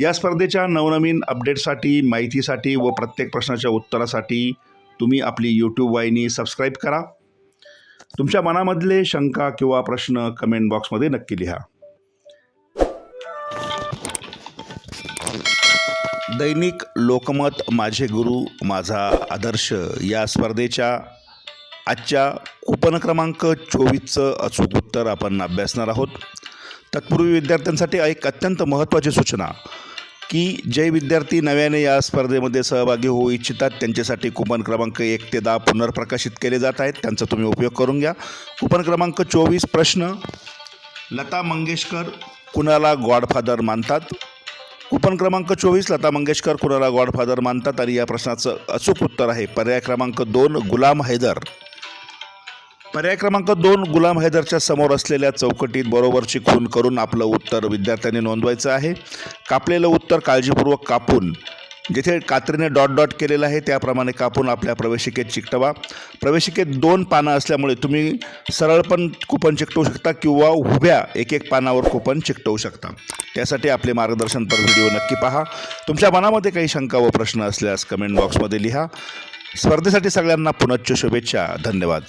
या स्पर्धेच्या नवनवीन अपडेटसाठी माहितीसाठी व प्रत्येक प्रश्नाच्या उत्तरासाठी तुम्ही आपली यूट्यूब वाहिनी सबस्क्राईब करा. तुमच्या मनामधले शंका किंवा प्रश्न कमेंट बॉक्समध्ये नक्की लिहा. दैनिक लोकमत माझे गुरु माझा आदर्श या स्पर्धेच्या आजच्या कुपन क्रमांक चोवीसचं अचूक उत्तर आपण अभ्यासणार आहोत. तत्पूर्वी विद्यार्थ्यांसाठी एक अत्यंत महत्त्वाची सूचना. की जे विद्यार्थी नव्याने या स्पर्धेमध्ये सहभागी होऊ इच्छितात त्यांच्यासाठी कुपन क्रमांक एक ते दहा पुनर्प्रकाशित केले जात आहेत. त्यांचा तुम्ही उपयोग करून घ्या. कुपन क्रमांक चोवीस प्रश्न. लता मंगेशकर कुणाला गॉडफादर मानतात? कुपन क्रमांक चोवीस लता मंगेशकर कुणाला गॉडफादर मानतात? आणि या प्रश्नाचं अचूक उत्तर आहे. पर्याय क्रमांक दोन गुलाम हैदर. पर्याय क्रमांक दोन गुलाम हैदरच्या समोर असलेल्या चौकटीत बरोबरची खून करून आपलं उत्तर विद्यार्थ्यांनी नोंदवायचं आहे. कापलेलं उत्तर काळजीपूर्वक कापून जिथे कात्रीने डॉट डॉट केलेलं आहे त्याप्रमाणे कापून आपल्या प्रवेशिकेत चिकटवा. प्रवेशिकेत दोन पानं असल्यामुळे तुम्ही सरळ पण कुपन चिकटवू शकता किंवा उभ्या एक एक पानावर कुपन चिकटवू शकता. त्यासाठी आपले मार्गदर्शनपर व्हिडिओ नक्की पहा. तुमच्या मनामध्ये काही शंका व प्रश्न असल्यास कमेंट बॉक्समध्ये लिहा. स्पर्धेसाठी सगळ्यांना पुनच्च शुभेच्छा. धन्यवाद.